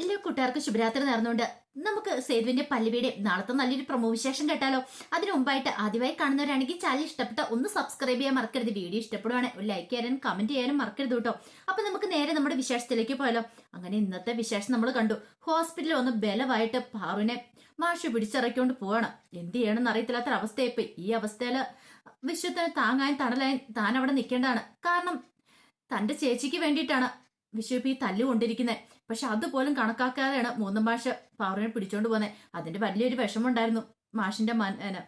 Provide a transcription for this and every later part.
എല്ലാ കൂട്ടുകാർക്കും ശുഭരാത്രി നേർന്നുകൊണ്ട് നമുക്ക് സേതുവിന്റെ പല്ലുവിയുടെ നാളത്തെ നല്ലൊരു പ്രൊമോ വിശേഷം കേട്ടാലോ? അതിനു മുമ്പായിട്ട് ആദ്യമായി കാണുന്നവരാണെങ്കിൽ ചാനൽ ഇഷ്ടപ്പെട്ട ഒന്ന് സബ്സ്ക്രൈബ് ചെയ്യാൻ മറക്കരുത്. വീഡിയോ ഇഷ്ടപ്പെടുവാണ് ഒരു ലൈക്ക് ചെയ്യാനും കമന്റ് ചെയ്യാനും മറക്കരുത് കേട്ടോ. അപ്പൊ നമുക്ക് നേരെ നമ്മുടെ വിശേഷത്തിലേക്ക് പോയാലോ? അങ്ങനെ ഇന്നത്തെ വിശേഷം നമ്മൾ കണ്ടു. ഹോസ്പിറ്റലിൽ ഒന്ന് ബലമായിട്ട് പാറുവിനെ മാഷ് പിടിച്ചിറക്കിക്കൊണ്ട് പോവാണ്. എന്ത് ചെയ്യണമെന്ന് അറിയത്തില്ലാത്ത അവസ്ഥയായിപ്പോയി ഈ അവസ്ഥയിൽ വിശ്വത്തിന് താങ്ങാൻ തണലായി താൻ അവിടെ നിൽക്കേണ്ടതാണ്. കാരണം തന്റെ ചേച്ചിക്ക് വേണ്ടിയിട്ടാണ് വിശ്വ ഇപ്പൊ ഈ തല്ലുകൊണ്ടിരിക്കുന്നത് പക്ഷെ അതുപോലും കണക്കാക്കാതെയാണ് മൂന്നും മാഷ് പാറുവിനെ പിടിച്ചോണ്ട് പോകുന്നത് അതിന്റെ വലിയൊരു വിഷമമുണ്ടായിരുന്നു മാഷിന്റെ മന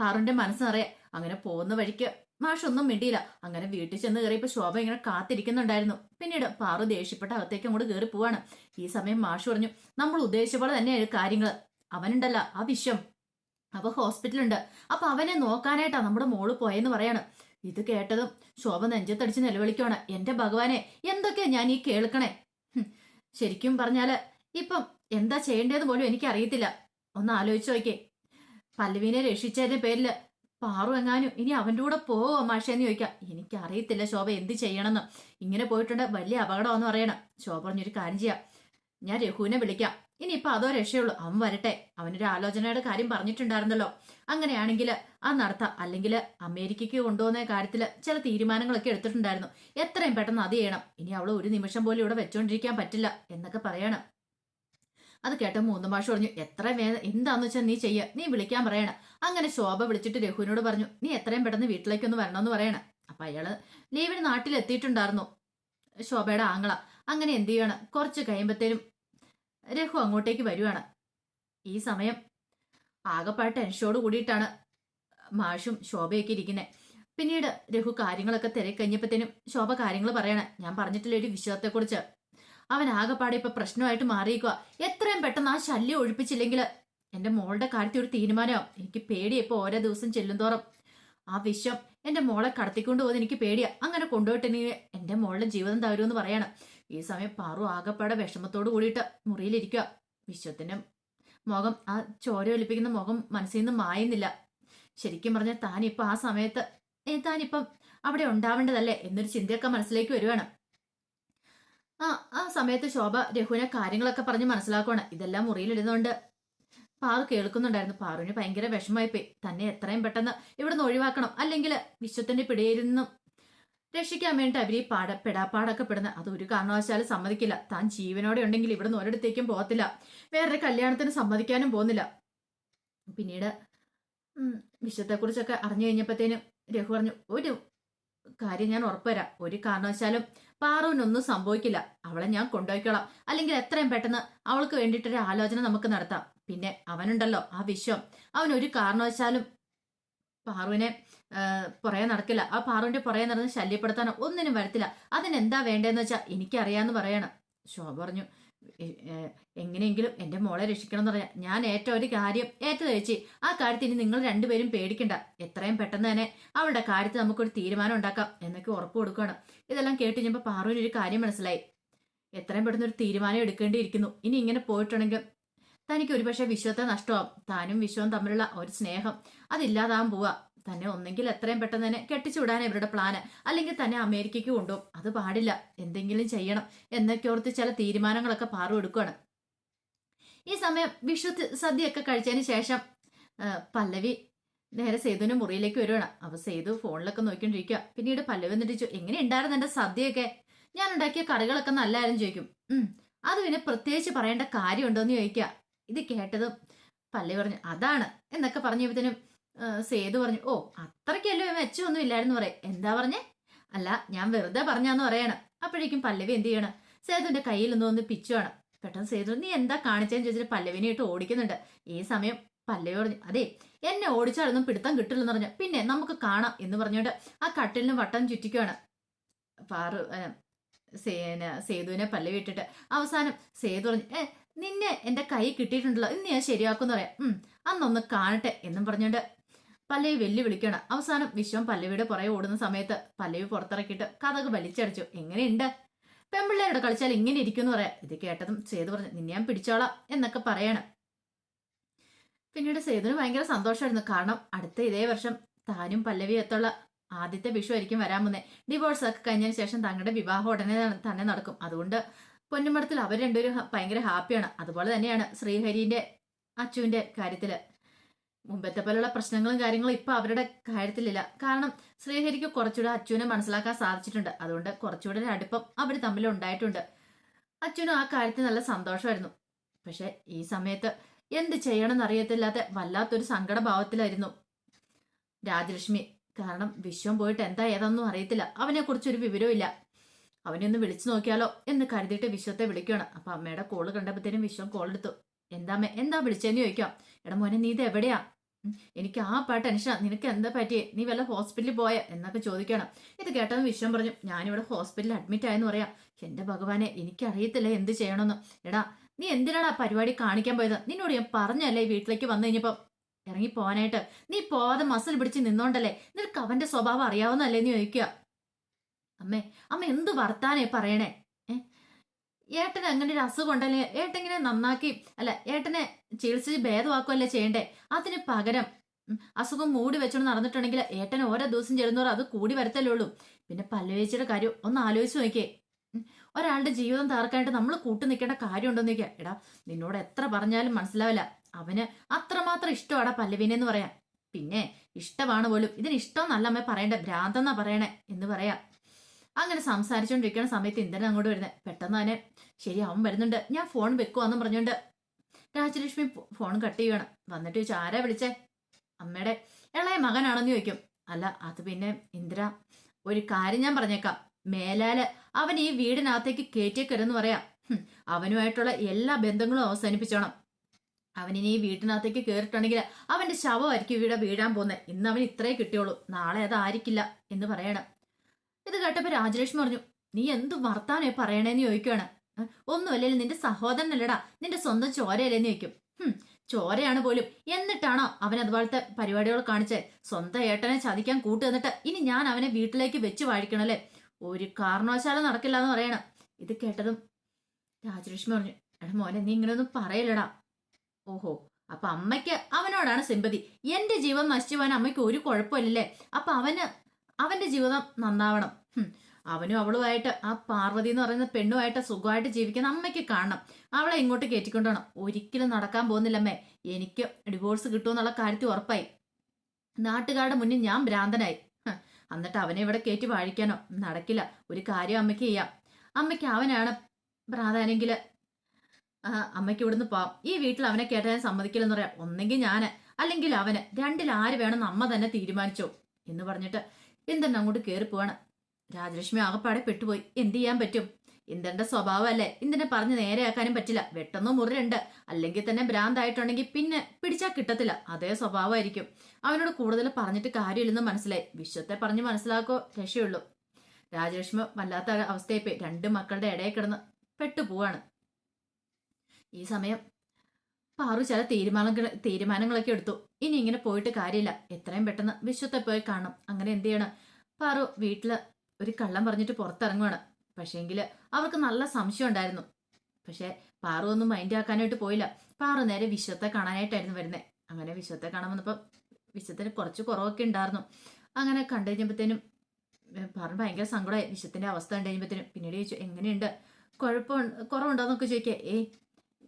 പാറുവിന്റെ മനസ്സ് നിറയെ. അങ്ങനെ പോകുന്ന വഴിക്ക് മാഷൊന്നും മിണ്ടിയില്ല. അങ്ങനെ വീട്ടിൽ ചെന്ന് കയറിയപ്പോൾ ശോഭ ഇങ്ങനെ കാത്തിരിക്കുന്നുണ്ടായിരുന്നു. പിന്നീട് പാറു ദേഷ്യപ്പെട്ട അകത്തേക്ക് അങ്ങോട്ട് കയറി പോവാണ്. ഈ സമയം മാഷ് പറഞ്ഞു നമ്മൾ ഉദ്ദേശിച്ച പോലെ തന്നെയാണ് കാര്യങ്ങൾ. അവനുണ്ടല്ല ആ വിശ്വം. അപ്പൊ ഹോസ്പിറ്റലുണ്ട് അപ്പൊ അവനെ നോക്കാനായിട്ടാ നമ്മുടെ മോൾ പോയെന്ന് പറയാണ്. ഇത് കേട്ടതും ശോഭ നെഞ്ചത്തടിച്ച് നിലവിളിക്കുവാണ് എന്റെ ഭഗവാനെ എന്തൊക്കെയാ ഞാൻ ഈ കേൾക്കണേ? ശരിക്കും പറഞ്ഞാൽ ഇപ്പം എന്താ ചെയ്യേണ്ടതെന്ന് പോലും എനിക്കറിയത്തില്ല. ഒന്ന് ആലോചിച്ച് നോക്കേ പല്ലവിനെ രക്ഷിച്ചതിന്റെ പേരിൽ പാറു എങ്ങാനും ഇനി അവന്റെ കൂടെ പോവോ മാഷേന്ന് ചോദിക്കാം. എനിക്കറിയത്തില്ല ശോഭ എന്ത് ചെയ്യണമെന്ന്. ഇങ്ങനെ പോയിട്ടുണ്ട് വലിയ അപകടമെന്ന് പറയണം. ശോഭ പറഞ്ഞൊരു കാര്യം ചെയ്യാം. ഞാൻ രഘുവിനെ വിളിക്കാം. ഇനിയിപ്പൊ അതോ രക്ഷയുള്ളൂ. അവൻ വരട്ടെ. അവനൊരു ആലോചനയുടെ കാര്യം പറഞ്ഞിട്ടുണ്ടായിരുന്നല്ലോ. അങ്ങനെയാണെങ്കിൽ അത് നടത്താം അല്ലെങ്കിൽ അമേരിക്കയ്ക്ക് കൊണ്ടുപോകുന്ന കാര്യത്തിൽ ചില തീരുമാനങ്ങളൊക്കെ എടുത്തിട്ടുണ്ടായിരുന്നു. എത്രയും പെട്ടെന്ന് അത് ചെയ്യണം. ഇനി അവൾ ഒരു നിമിഷം പോലും ഇവിടെ വെച്ചോണ്ടിരിക്കാൻ പറ്റില്ല എന്നൊക്കെ പറയണം. അത് കേട്ട മൂന്ന് മാഷ് പറഞ്ഞു എത്ര വേദ എന്താന്ന് വെച്ചാൽ നീ ചെയ്യ. നീ വിളിക്കാൻ പറയണം. അങ്ങനെ ശോഭ വിളിച്ചിട്ട് രഘുവിനോട് പറഞ്ഞു നീ എത്രയും പെട്ടെന്ന് വീട്ടിലേക്ക് ഒന്ന് വരണമെന്ന് പറയണം. അപ്പൊ അയാൾ ലീവിന് നാട്ടിലെത്തിയിട്ടുണ്ടായിരുന്നു. ശോഭയുടെ ആങ്ങള. അങ്ങനെ എന്ത് ചെയ്യണം? കുറച്ച് കഴിയുമ്പത്തേനും രഘു അങ്ങോട്ടേക്ക് വരുവാണ്. ഈ സമയം ആകെപ്പാട് ടെൻഷനോട് കൂടിയിട്ടാണ് മാഷും ശോഭയൊക്കെ ഇരിക്കുന്നത് പിന്നീട് രഘു കാര്യങ്ങളൊക്കെ തിരക്കഴിഞ്ഞപ്പോഴത്തേനും ശോഭ കാര്യങ്ങൾ പറയണേ. ഞാൻ പറഞ്ഞിട്ടില്ല ഒരു വിശ്വാസത്തെക്കുറിച്ച്? അവൻ ആകെപ്പാടെ ഇപ്പൊ പ്രശ്നമായിട്ട് മാറിയിക്കുക എത്രയും പെട്ടെന്ന് ആ ശല്യം ഒഴിപ്പിച്ചില്ലെങ്കിൽ എന്റെ മോളുടെ കാര്യത്തിൽ ഒരു തീരുമാനമാവും. എനിക്ക് പേടിയാ ഇപ്പൊ ഓരോ ദിവസം ചെല്ലുന്തോറും ആ വിഷം എന്റെ മോളെ കടത്തിക്കൊണ്ട് പോകുന്നത് എനിക്ക് പേടിയാ. അങ്ങനെ കൊണ്ടുപോയിട്ടുണ്ടെങ്കിൽ എന്റെ മോളുടെ ജീവിതം തവരുമെന്ന് പറയാണ്. ഈ സമയം പാറു ആകപ്പാടെ വിഷമത്തോട് കൂടിയിട്ട് മുറിയിലിരിക്കുക വിശ്വത്തിന്റെ മുഖം ആ ചോര ഒലിപ്പിക്കുന്ന മുഖം മനസ്സിൽ നിന്ന് മായുന്നില്ല. ശരിക്കും പറഞ്ഞാൽ താനിപ്പോൾ ആ സമയത്ത് ഏ, താനിപ്പം അവിടെ ഉണ്ടാവേണ്ടതല്ലേ? എന്നൊരു ചിന്തയൊക്കെ മനസ്സിലേക്ക് വരുവാണ്. ആ ആ സമയത്ത് ശോഭ രഘുവിനെ കാര്യങ്ങളൊക്കെ പറഞ്ഞ് മനസ്സിലാക്കുവാണ്. ഇതെല്ലാം മുറിയിലിരുന്നുകൊണ്ട് പാറു കേൾക്കുന്നുണ്ടായിരുന്നു. പാറുവിന് ഭയങ്കര വിഷമമായിപ്പോയി. തന്നെ എത്രയും പെട്ടെന്ന് ഇവിടുന്ന് ഒഴിവാക്കണം. അല്ലെങ്കിൽ വിശ്വത്തിന്റെ പിടിയിൽ നിന്നും രക്ഷിക്കാൻ വേണ്ടി അവരീ പാട പെടാപ്പാടൊക്കെ പെടുന്ന അത് ഒരു കാരണവശാലും സമ്മതിക്കില്ല. താൻ ജീവനോടെ ഉണ്ടെങ്കിൽ ഇവിടുന്ന് ഒരിടത്തേക്കും പോകത്തില്ല. വേറൊരു കല്യാണത്തിന് സമ്മതിക്കാനും പോകുന്നില്ല. പിന്നീട് ഉം, വിശ്വത്തെക്കുറിച്ചൊക്കെ അറിഞ്ഞു കഴിഞ്ഞപ്പോഴത്തേനും രഘു പറഞ്ഞു ഒരു കാര്യം ഞാൻ ഉറപ്പുവരാം. ഒരു കാരണവശാലും പാറുവിനൊന്നും സംഭവിക്കില്ല. അവളെ ഞാൻ കൊണ്ടുപോയിക്കോളാം. അല്ലെങ്കിൽ എത്രയും പെട്ടെന്ന് അവൾക്ക് വേണ്ടിയിട്ടൊരു ആലോചന നമുക്ക് നടത്താം. പിന്നെ അവനുണ്ടല്ലോ ആ വിശ്വം. അവൻ ഒരു കാരണവശാലും പാറുവിനെ പുറകെ നടക്കില്ല. ആ പാറുവിന്റെ പുറകെ നടന്ന് ശല്യപ്പെടുത്താനോ ഒന്നിനും വരത്തില്ല. അതിനെന്താ വേണ്ടതെന്ന് വെച്ചാൽ എനിക്കറിയാന്ന് പറയണം. ശോഭ പറഞ്ഞു എങ്ങനെയെങ്കിലും എന്റെ മോളെ രക്ഷിക്കണം എന്ന് പറയാം ഞാൻ ഏറ്റ ഒരു കാര്യം ഏറ്റു ചേച്ചി ആ കാര്യത്തിൽ ഇനി നിങ്ങൾ രണ്ടുപേരും പേടിക്കണ്ട. എത്രയും പെട്ടെന്ന് തന്നെ അവളുടെ കാര്യത്തിൽ നമുക്കൊരു തീരുമാനം ഉണ്ടാക്കാം എന്നൊക്കെ ഉറപ്പ് കൊടുക്കുകയാണ്. ഇതെല്ലാം കേട്ട് കഴിഞ്ഞപ്പോൾ പാറുവിന് ഒരു കാര്യം മനസ്സിലായി. എത്രയും പെട്ടെന്ന് ഒരു തീരുമാനം എടുക്കേണ്ടിയിരിക്കുന്നു. ഇനി ഇങ്ങനെ പോയിട്ടുണ്ടെങ്കിൽ തനിക്ക് ഒരുപക്ഷെ വിശ്വത്തെ നഷ്ടമാവും താനും വിശ്വവും തമ്മിലുള്ള ഒരു സ്നേഹം അതില്ലാതാവാൻ പോവാ തന്നെ ഒന്നെങ്കിൽ എത്രയും പെട്ടെന്ന് തന്നെ കെട്ടിച്ചുവിടാൻ ഇവരുടെ പ്ലാന് അല്ലെങ്കിൽ തന്നെ അമേരിക്കയ്ക്ക് കൊണ്ടുപോകും. അത് പാടില്ല. എന്തെങ്കിലും ചെയ്യണം എന്നൊക്കെ ഓർത്ത് ചില തീരുമാനങ്ങളൊക്കെ പാറു എടുക്കുകയാണ് ഈ സമയം വിഷു സദ്യയൊക്കെ കഴിച്ചതിന് ശേഷം പല്ലവി നേരെ സേതുവിന്റെ മുറിയിലേക്ക് വരുവാണ്. അപ്പൊ സേതു ഫോണിലൊക്കെ നോക്കിക്കൊണ്ടിരിക്കുക പിന്നീട് പല്ലവി എന്നിട്ട് ചോദിച്ചു എങ്ങനെ ഉണ്ടായിരുന്നു എന്റെ സദ്യയൊക്കെ? ഞാൻ ഉണ്ടാക്കിയ കറികളൊക്കെ നല്ലായിരുന്നു ചോദിക്കും. ഉം അത് പിന്നെ പ്രത്യേകിച്ച് പറയേണ്ട കാര്യമുണ്ടോന്ന് ചോദിക്കുക ഇത് കേട്ടതും പല്ലവി പറഞ്ഞു അതാണ് എന്നൊക്കെ പറഞ്ഞപ്പോഴത്തേനും സേതു പറഞ്ഞു ഓ അത്രയ്ക്കല്ലോ മെച്ചമൊന്നും ഇല്ലായിരുന്നു പറയാം. എന്താ പറഞ്ഞേ? അല്ല ഞാൻ വെറുതെ പറഞ്ഞാന്ന് പറയണം. അപ്പോഴേക്കും പല്ലവി എന്ത് ചെയ്യണം? സേതുവിന്റെ കയ്യിൽ നിന്ന് ഒന്ന് പിച്ചുവാണ് പെട്ടെന്ന് സേതു നീ എന്താ കാണിച്ചതെന്ന് ചോദിച്ചിട്ട് പല്ലവിനെ ഇട്ട് ഓടിക്കുന്നുണ്ട്. ഈ സമയം പല്ലവി പറഞ്ഞു അതെ എന്നെ ഓടിച്ചാലൊന്നും പിടുത്തം കിട്ടില്ലെന്ന് പറഞ്ഞു. പിന്നെ നമുക്ക് കാണാം എന്ന് പറഞ്ഞുകൊണ്ട് ആ കട്ടിലിന് വട്ടം ചുറ്റിക്കുവാണ്. പാറു സേന സേതുവിനെ പല്ലവി ഇട്ടിട്ട് അവസാനം സേതു പറഞ്ഞു ഏ നിന്നെ എന്റെ കൈ കിട്ടിയിട്ടുണ്ടല്ലോ ഇന്ന് ഞാൻ ശരിയാക്കുമെന്ന് പറയാം. ഉം അന്നൊന്ന് കാണട്ടെ എന്നും പറഞ്ഞുകൊണ്ട് പല്ലവി വെല്ലു വിളിക്കണം അവസാനം വിശ്വം പല്ലവിയുടെ പുറകെ ഓടുന്ന സമയത്ത് പല്ലവി പുറത്തിറക്കിയിട്ട് കഥക് വലിച്ചടിച്ചു. എങ്ങനെയുണ്ട്? പെമ്പിള്ളേരോട് കളിച്ചാൽ ഇങ്ങനെ ഇരിക്കും എന്ന് പറയാം. ഇത് കേട്ടതും സേതു പറഞ്ഞു നിന്നെ ഞാൻ പിടിച്ചോളാം എന്നൊക്കെ പറയണം. പിന്നീട് സേതുവിന് ഭയങ്കര സന്തോഷമായിരുന്നു. കാരണം അടുത്ത ഇതേ വർഷം താനും പല്ലവി എത്തുള്ള ആദ്യത്തെ വിഷു ആയിരിക്കും വരാൻ പോകുന്നത്. ഡിവോഴ്സ് ഒക്കെ കഴിഞ്ഞതിന് ശേഷം തങ്ങളുടെ വിവാഹം ഉടനെ തന്നെ നടക്കും. അതുകൊണ്ട് പൊന്നുമടത്തിൽ അവർ രണ്ടുപേരും ഭയങ്കര ഹാപ്പിയാണ്. അതുപോലെ തന്നെയാണ് ശ്രീഹരിന്റെ അച്ചുവിന്റെ കാര്യത്തിൽ. മുമ്പത്തെ പോലുള്ള പ്രശ്നങ്ങളും കാര്യങ്ങളും ഇപ്പൊ അവരുടെ കാര്യത്തിലില്ല. കാരണം ശ്രീഹരിക്ക് കുറച്ചുകൂടെ അച്ചുവിനെ മനസ്സിലാക്കാൻ സാധിച്ചിട്ടുണ്ട്. അതുകൊണ്ട് കുറച്ചുകൂടെ ഒരു അടുപ്പം അവർ തമ്മിൽ ഉണ്ടായിട്ടുണ്ട്. അച്ഛനും ആ കാര്യത്തിൽ നല്ല സന്തോഷമായിരുന്നു. പക്ഷെ ഈ സമയത്ത് എന്ത് ചെയ്യണമെന്ന് അറിയത്തില്ലാത്ത വല്ലാത്തൊരു സങ്കടഭാവത്തിലായിരുന്നു രാജലക്ഷ്മി. കാരണം വിശ്വം പോയിട്ട് എന്താ ഏതൊന്നും അറിയത്തില്ല. അവനെ കുറിച്ചൊരു വിവരവും ഇല്ല അവനെ ഒന്ന് വിളിച്ചു നോക്കിയാലോ എന്ന് കരുതിയിട്ട് വിശ്വത്തെ വിളിക്കുകയാണ്. അപ്പൊ അമ്മയുടെ കോൾ കണ്ടപ്പോഴത്തേനും വിശ്വം കോൾ എടുത്തു. എന്താമ്മേ എന്താ വിളിച്ചെന്ന് ചോദിക്കാം. എടാ മോനെ നീ ഇത് എവിടെയാ? എനിക്ക് ആ പാ ടെൻഷനാ നിനക്ക് എന്താ പറ്റിയേ? നീ വല്ല ഹോസ്പിറ്റലിൽ പോയ? എന്നൊക്കെ ചോദിക്കണം ഇത് കേട്ടത് വിശ്വം പറഞ്ഞു ഞാനിവിടെ ഹോസ്പിറ്റലിൽ അഡ്മിറ്റ് ആയെന്ന് പറയാം. എന്റെ ഭഗവാനെ എനിക്കറിയത്തില്ല എന്ത് ചെയ്യണമെന്ന്. എടാ നീ എന്തിനാണ് ആ പരിപാടി കാണിക്കാൻ പോയത്? നിന്നോട് ഞാൻ പറഞ്ഞല്ലേ വീട്ടിലേക്ക് വന്നു കഴിഞ്ഞപ്പോ? ഇറങ്ങി പോവാനായിട്ട്. നീ പോവാതെ മസിൽ പിടിച്ച് നിന്നോണ്ടല്ലേ? നിനക്ക് അവന്റെ സ്വഭാവം അറിയാവുന്നല്ലേ എന്ന് ചോദിക്കുക. അമ്മേ അമ്മ എന്ത് വർത്താനേ പറയണേ? ഏട്ടന് അങ്ങനെ ഒരു അസുഖം ഉണ്ടല്ലേ? ഏട്ടങ്ങനെ നന്നാക്കി അല്ല ഏട്ടനെ ചികിത്സിച്ച് ഭേദമാക്കുമല്ലേ ചെയ്യണ്ടേ? അതിന് പകരം അസുഖം മൂടി വെച്ചോണ്ട് നടന്നിട്ടുണ്ടെങ്കിൽ ഏട്ടൻ ഓരോ ദിവസം ചെല്ലുന്നവർ അത് കൂടി വരത്തല്ലേ ഉള്ളൂ. പിന്നെ പല്ലുവേച്ചിയുടെ കാര്യം ഒന്ന് ആലോചിച്ച് നോക്കിയേ. ഒരാളുടെ ജീവിതം തകർക്കാനായിട്ട് നമ്മൾ കൂട്ടു നിൽക്കേണ്ട കാര്യമുണ്ടോന്ന് നോക്കിയാ. എടാ നിന്നോട് എത്ര പറഞ്ഞാലും മനസ്സിലാവില്ല. അവന് അത്രമാത്രം ഇഷ്ടമാടാ പല്ലവിനെന്ന് പറയാം പിന്നെ ഇഷ്ടമാണ് പോലും. ഇതിന് ഇഷ്ടം നല്ല അമ്മ പറയണ്ടേ ഭ്രാന്തെന്നാ പറയണേ എന്ന് പറയാം. അങ്ങനെ സംസാരിച്ചുകൊണ്ടിരിക്കുന്ന സമയത്ത് ഇന്ദ്രൻ അങ്ങോട്ട് വരുന്നത് പെട്ടെന്ന് തന്നെ ശരി അവൻ വരുന്നുണ്ട്. ഞാൻ ഫോൺ വെക്കുവാന്നും പറഞ്ഞുകൊണ്ട് രാജലക്ഷ്മി ഫോൺ കട്ട് ചെയ്യണം വന്നിട്ട് ചോദിച്ചു ആരാ വിളിച്ചേ? അമ്മയുടെ ഇളയ മകനാണെന്ന് ചോദിക്കും. അല്ല അത് പിന്നെ ഇന്ദ്ര. ഒരു കാര്യം ഞാൻ പറഞ്ഞേക്കാം. മേലാൽ അവൻ ഈ വീടിനകത്തേക്ക് കയറ്റിയേക്കരുതെന്ന് പറയാം. അവനുമായിട്ടുള്ള എല്ലാ ബന്ധങ്ങളും അവസാനിപ്പിച്ചോണം. അവനിനി ഈ വീട്ടിനകത്തേക്ക് കയറിയിട്ടുണ്ടെങ്കിൽ അവന്റെ ശവമായിരിക്കും ഇവിടെ വീഴാൻ പോകുന്നത് ഇന്ന് അവൻ ഇത്രേ കിട്ടിയുള്ളൂ. നാളെ അതായിരിക്കില്ല എന്ന് പറയണം. ഇത് കേട്ടപ്പോ രാജലക്ഷ്മി പറഞ്ഞു നീ എന്ത് വർത്താനേ പറയണേന്ന് ചോദിക്കുവാണ്? ഒന്നുമല്ലേ നിന്റെ സഹോദരനല്ലടാ നിന്റെ സ്വന്തം ചോരയല്ലേന്ന് ചോദിക്കും. ചോരയാണ് പോലും. എന്നിട്ടാണോ അവൻ അതുപോലത്തെ പരിപാടികൾ കാണിച്ചത് സ്വന്തം ഏട്ടനെ ചതിക്കാൻ കൂട്ടു നിന്നിട്ട് ഇനി ഞാൻ അവനെ വീട്ടിലേക്ക് വെച്ച് വാഴിക്കണല്ലേ? ഒരു കാരണവശാലും നടക്കില്ല എന്ന് പറയണം. ഇത് കേട്ടതും രാജലക്ഷ്മി പറഞ്ഞു എടാ മോനെ നീ ഇങ്ങനെയൊന്നും പറയലടാ ഓഹോ അപ്പൊ അമ്മയ്ക്ക് അവനോടാണ് സിമ്പതി എന്റെ ജീവൻ നശിച്ചു പോകാൻ അമ്മയ്ക്ക് ഒരു കുഴപ്പമില്ലല്ലേ? അപ്പൊ അവന് അവന്റെ ജീവിതം നന്നാവണം. അവനും അവളുമായിട്ട് ആ പാർവതി എന്ന് പറയുന്ന പെണ്ണുമായിട്ട് സുഖമായിട്ട് ജീവിക്കുന്ന അമ്മയ്ക്ക് കാണണം. അവളെ ഇങ്ങോട്ട് കയറ്റിക്കൊണ്ടുപോകണം ഒരിക്കലും നടക്കാൻ പോകുന്നില്ലമ്മേ. എനിക്ക് ഡിവോഴ്സ് കിട്ടുമെന്നുള്ള കാര്യത്തിൽ ഉറപ്പായി. നാട്ടുകാരുടെ മുന്നിൽ ഞാൻ ഭ്രാന്തനായി. എന്നിട്ട് അവനെ ഇവിടെ കയറ്റി വാഴിക്കാനോ? നടക്കില്ല. ഒരു കാര്യം അമ്മയ്ക്ക് ചെയ്യാം. അമ്മയ്ക്ക് അവനാണ് പ്രാധാന്യെങ്കിൽ അമ്മയ്ക്ക് ഇവിടുന്ന് പോവാം. ഈ വീട്ടിൽ അവനെ കേട്ടാൻ സമ്മതിക്കില്ലെന്ന് പറയാം. ഒന്നെങ്കിൽ ഞാൻ അല്ലെങ്കിൽ അവന്. രണ്ടിൽ ആര് വേണമെന്ന് അമ്മ തന്നെ തീരുമാനിച്ചോ? എന്ന് പറഞ്ഞിട്ട് ഇന്ദ്രൻ അങ്ങോട്ട് കയറി പോവാണ് രാജലക്ഷ്മി ആകപ്പാടെ പെട്ടുപോയി. എന്ത് ചെയ്യാൻ പറ്റും? ഇന്ദ്രന്റെ സ്വഭാവമല്ലേ? ഇന്ദ്രനെ പറഞ്ഞ് നേരെയാക്കാനും പറ്റില്ല. വെട്ടെന്നോ മുറിലുണ്ട് അല്ലെങ്കിൽ തന്നെ ഭ്രാന്തായിട്ടുണ്ടെങ്കിൽ പിന്നെ പിടിച്ചാൽ കിട്ടത്തില്ല. അതേ സ്വഭാവമായിരിക്കും. അവനോട് കൂടുതൽ പറഞ്ഞിട്ട് കാര്യമില്ലെന്ന് മനസ്സിലായി. വിശ്വത്തെ പറഞ്ഞ് മനസ്സിലാക്കോ? രക്ഷയുള്ളൂ. രാജലക്ഷ്മി വല്ലാത്ത അവസ്ഥയായിപ്പോയി. രണ്ട് മക്കളുടെ ഇടയിൽ കിടന്ന് പെട്ടുപോവാണ്. ഈ സമയം പാറു ചില തീരുമാനങ്ങൾ തീരുമാനങ്ങളൊക്കെ എടുത്തു. ഇനി ഇങ്ങനെ പോയിട്ട് കാര്യമില്ല. എത്രയും പെട്ടെന്ന് വിശ്വത്തെ പോയി കാണും അങ്ങനെ എന്ത് ചെയ്യണം? പാറു വീട്ടിൽ ഒരു കള്ളം പറഞ്ഞിട്ട് പുറത്തിറങ്ങുവാണ്. പക്ഷേങ്കിൽ അവർക്ക് നല്ല സംശയം ഉണ്ടായിരുന്നു. പക്ഷേ പാറു ഒന്നും മൈൻഡ് ആക്കാനായിട്ട് പോയില്ല. പാറു നേരെ വിശ്വത്തെ കാണാനായിട്ടായിരുന്നു വരുന്നത് അങ്ങനെ വിശ്വത്തെ കാണാൻ വന്നപ്പോൾ വിശ്വത്തിന് കുറച്ച് കുറവൊക്കെ ഉണ്ടായിരുന്നു. അങ്ങനെ കണ്ടു കഴിഞ്ഞപ്പോഴത്തേനും പാറു ഭയങ്കര സങ്കടമായി. വിശ്വത്തിന്റെ അവസ്ഥ കണ്ടു കഴിഞ്ഞപ്പോഴത്തേനും പിന്നീട് ചോദിച്ചു എങ്ങനെയുണ്ട്? കുഴപ്പം കുറവുണ്ടോന്നൊക്കെ ചോദിക്കുക. ഏയ്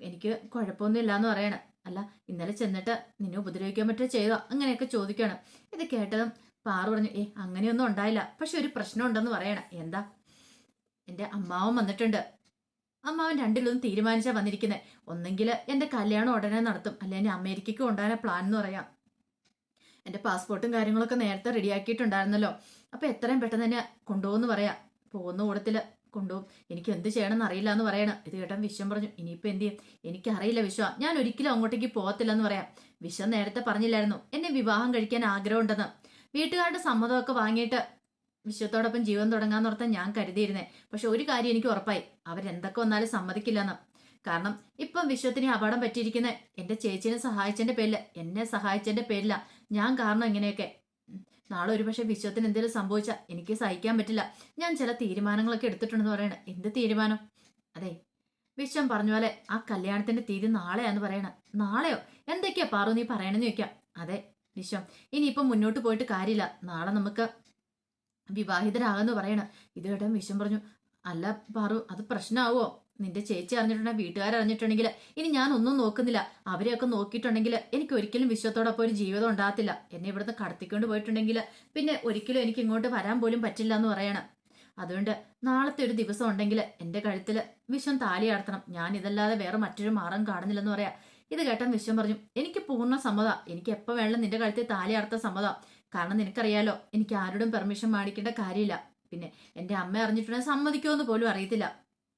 എനിക്ക് കുഴപ്പമൊന്നുമില്ല എന്ന് പറയണം. അല്ല ഇന്നലെ ചെന്നിട്ട് നിന്നെ ഉപദ്രവിക്കാൻ പറ്റുക ചെയ്തോ? അങ്ങനെയൊക്കെ ചോദിക്കണം. ഇത് കേട്ടതും പാറു പറഞ്ഞു ഏ അങ്ങനെയൊന്നും ഉണ്ടായില്ല. പക്ഷെ ഒരു പ്രശ്നം ഉണ്ടെന്ന് പറയണം. എന്താ? എന്റെ അമ്മാവൻ വന്നിട്ടുണ്ട്. അമ്മാവൻ രണ്ടിലൊന്നും തീരുമാനിച്ചാ വന്നിരിക്കുന്നത് ഒന്നെങ്കിൽ എന്റെ കല്യാണം ഉടനെ നടത്തും. അല്ലെ അല്ലെങ്കിൽ അമേരിക്കയ്ക്ക് കൊണ്ടുവരാൻ പ്ലാൻ എന്ന് പറയാം. എന്റെ പാസ്പോർട്ടും കാര്യങ്ങളൊക്കെ നേരത്തെ റെഡിയാക്കിയിട്ടുണ്ടായിരുന്നല്ലോ അപ്പൊ എത്രയും പെട്ടെന്ന് തന്നെ കൊണ്ടുപോകുന്നു പറയാം. പോകുന്ന കൂടത്തിൽ കൊണ്ടുപോകും എനിക്ക് എന്ത് ചെയ്യണമെന്ന് അറിയില്ല എന്ന് പറയണം. ഇത് കേട്ടാൻ വിശ്വം പറഞ്ഞു. ഇനിയിപ്പോൾ എന്ത് ചെയ്യും? എനിക്കറിയില്ല വിശ്വ. ഞാൻ ഒരിക്കലും അങ്ങോട്ടേക്ക് പോകത്തില്ലെന്ന് പറയാം. വിശ്വം നേരത്തെ പറഞ്ഞില്ലായിരുന്നു. എന്നെ വിവാഹം കഴിക്കാൻ ആഗ്രഹമുണ്ടെന്ന്. വീട്ടുകാരുടെ സമ്മതമൊക്കെ വാങ്ങിയിട്ട് വിശ്വത്തോടൊപ്പം ജീവൻ തുടങ്ങാന്നോർത്താൻ ഞാൻ കരുതിയിരുന്നേ. പക്ഷെ ഒരു കാര്യം എനിക്ക് ഉറപ്പായി. അവരെന്തൊക്കെ വന്നാലും സമ്മതിക്കില്ലെന്ന്. കാരണം ഇപ്പം വിശ്വത്തിന് അപകടം പറ്റിയിരിക്കുന്ന. എന്റെ ചേച്ചിനെ സഹായിച്ചതിന്റെ പേരിൽ. എന്നെ സഹായിച്ചതിന്റെ പേരില. ഞാൻ കാരണം ഇങ്ങനെയൊക്കെ. നാളെ ഒരുപക്ഷെ വിശ്വത്തിന് എന്തെങ്കിലും സംഭവിച്ചാൽ എനിക്ക് സഹിക്കാൻ പറ്റില്ല. ഞാൻ ചില തീരുമാനങ്ങളൊക്കെ എടുത്തിട്ടുണ്ടെന്ന് പറയണ. എന്ത് തീരുമാനം? അതെ വിശ്വം പറഞ്ഞ പോലെ ആ കല്യാണത്തിന്റെ തീയതി നാളെയാന്ന് പറയണ. നാളെയോ? എന്തൊക്കെയാ പാറു നീ പറയണെന്ന് ചോദിക്കാം. അതെ വിശ്വം. ഇനിയിപ്പം മുന്നോട്ട് പോയിട്ട് കാര്യമില്ല. നാളെ നമുക്ക് വിവാഹിതരാകെന്ന് പറയണ. ഇത് കേട്ടാൻ വിശ്വം പറഞ്ഞു അല്ല പാറു അത് പ്രശ്നമാവോ നിന്റെ ചേച്ചി അറിഞ്ഞിട്ടുണ്ടെങ്കിൽ വീട്ടുകാർ അറിഞ്ഞിട്ടുണ്ടെങ്കിൽ ഇനി ഞാൻ ഒന്നും നോക്കുന്നില്ല. അവരെയൊക്കെ നോക്കിയിട്ടുണ്ടെങ്കിൽ എനിക്ക് ഒരിക്കലും വിശ്വത്തോടൊപ്പം ഒരു ജീവിതം ഉണ്ടാകത്തില്ല. എന്നെ ഇവിടുന്ന് കടത്തിക്കൊണ്ട് പോയിട്ടുണ്ടെങ്കിൽ പിന്നെ ഒരിക്കലും എനിക്ക് ഇങ്ങോട്ട് വരാൻ പോലും പറ്റില്ല എന്ന് പറയണം. അതുകൊണ്ട് നാളത്തെ ഒരു ദിവസം ഉണ്ടെങ്കിൽ എന്റെ കഴുത്തിൽ വിശ്വം താലി അടത്തണം ഞാൻ ഇതല്ലാതെ വേറെ മറ്റൊരു മാർഗം കാണുന്നില്ലെന്ന് പറയാ. ഇത് കേട്ടാൻ വിശ്വം പറഞ്ഞു. എനിക്ക് പൂർണ സമ്മത. എനിക്ക് എപ്പോൾ വേണം നിന്റെ കഴുത്തിൽ താലി അടത്ത സമ്മത. കാരണം നിനക്കറിയാലോ എനിക്ക് ആരോടും പെർമിഷൻ മേടിക്കേണ്ട കാര്യമില്ല. പിന്നെ എന്റെ അമ്മ അറിഞ്ഞിട്ടുണ്ടെങ്കിൽ സമ്മതിക്കുമെന്ന് പോലും അറിയത്തില്ല.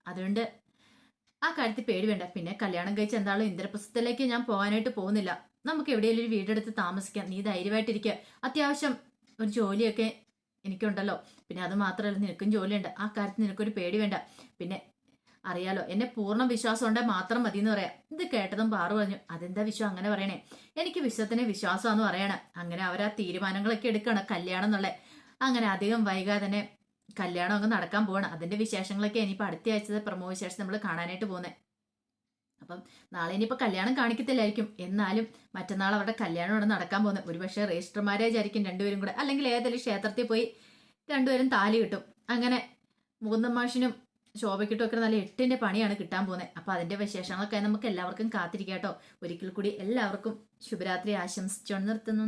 അതുകൊണ്ട് ആ കാര്യത്തിൽ പേടി വേണ്ട. പിന്നെ കല്യാണം കഴിച്ച് എന്താളും ഇന്ദ്രപ്രസ്ഥത്തിലേക്ക് ഞാൻ പോകാനായിട്ട് പോകുന്നില്ല. നമുക്ക് എവിടെയെങ്കിലും ഒരു വീടെടുത്ത് താമസിക്കാം. നീ ധൈര്യമായിട്ടിരിക്കുക അത്യാവശ്യം ഒരു ജോലിയൊക്കെ എനിക്കുണ്ടല്ലോ. പിന്നെ അത് മാത്രമല്ല നിനക്കും ജോലിയുണ്ട്. ആ കാര്യത്തിൽ നിനക്കൊരു പേടി വേണ്ട. പിന്നെ അറിയാലോ എന്നെ പൂർണ വിശ്വാസം ഉണ്ടെങ്കിൽ മാത്രം മതി എന്ന് പറയാം. ഇത് കേട്ടതും പാറു പറഞ്ഞു അതെന്താ വിശ്വം അങ്ങനെ പറയണേ? എനിക്ക് വിശ്വത്തിന് വിശ്വാസമാണെന്ന് പറയണം. അങ്ങനെ അവർ ആ തീരുമാനങ്ങളൊക്കെ എടുക്കണം കല്യാണം എന്നുള്ള അങ്ങനെ അധികം വൈകാതെ തന്നെ കല്യാണം അങ്ങ് നടക്കാൻ പോവാണ്. അതിന്റെ വിശേഷങ്ങളൊക്കെ ഇനിയിപ്പോൾ അടുത്ത ആഴ്ചത്തെ പ്രമോ വിശേഷം നമ്മൾ കാണാനായിട്ട് പോകുന്നത് അപ്പം നാളെ ഇനിയിപ്പോൾ കല്യാണം കാണിക്കത്തില്ലായിരിക്കും. എന്നാലും മറ്റന്നാൾ അവരുടെ കല്യാണം അവിടെ നടക്കാൻ പോകുന്നത് ഒരുപക്ഷെ രജിസ്റ്റർ മാരേജ് ആയിരിക്കും രണ്ടുപേരും കൂടെ. അല്ലെങ്കിൽ ഏതെങ്കിലും ക്ഷേത്രത്തിൽ പോയി രണ്ടുപേരും താലി കിട്ടും. അങ്ങനെ മുകുന്ദ മാഷിനും ശോഭയ്ക്കിട്ടും ഒക്കെ നല്ല എട്ടിന്റെ പണിയാണ് കിട്ടാൻ പോകുന്നത് അപ്പൊ അതിന്റെ വിശേഷങ്ങളൊക്കെ നമുക്ക് എല്ലാവർക്കും കാത്തിരിക്കാട്ടോ ഒരിക്കൽ കൂടി എല്ലാവർക്കും ശുഭരാത്രി ആശംസിച്ചുകൊണ്ട് നിർത്തുന്നു.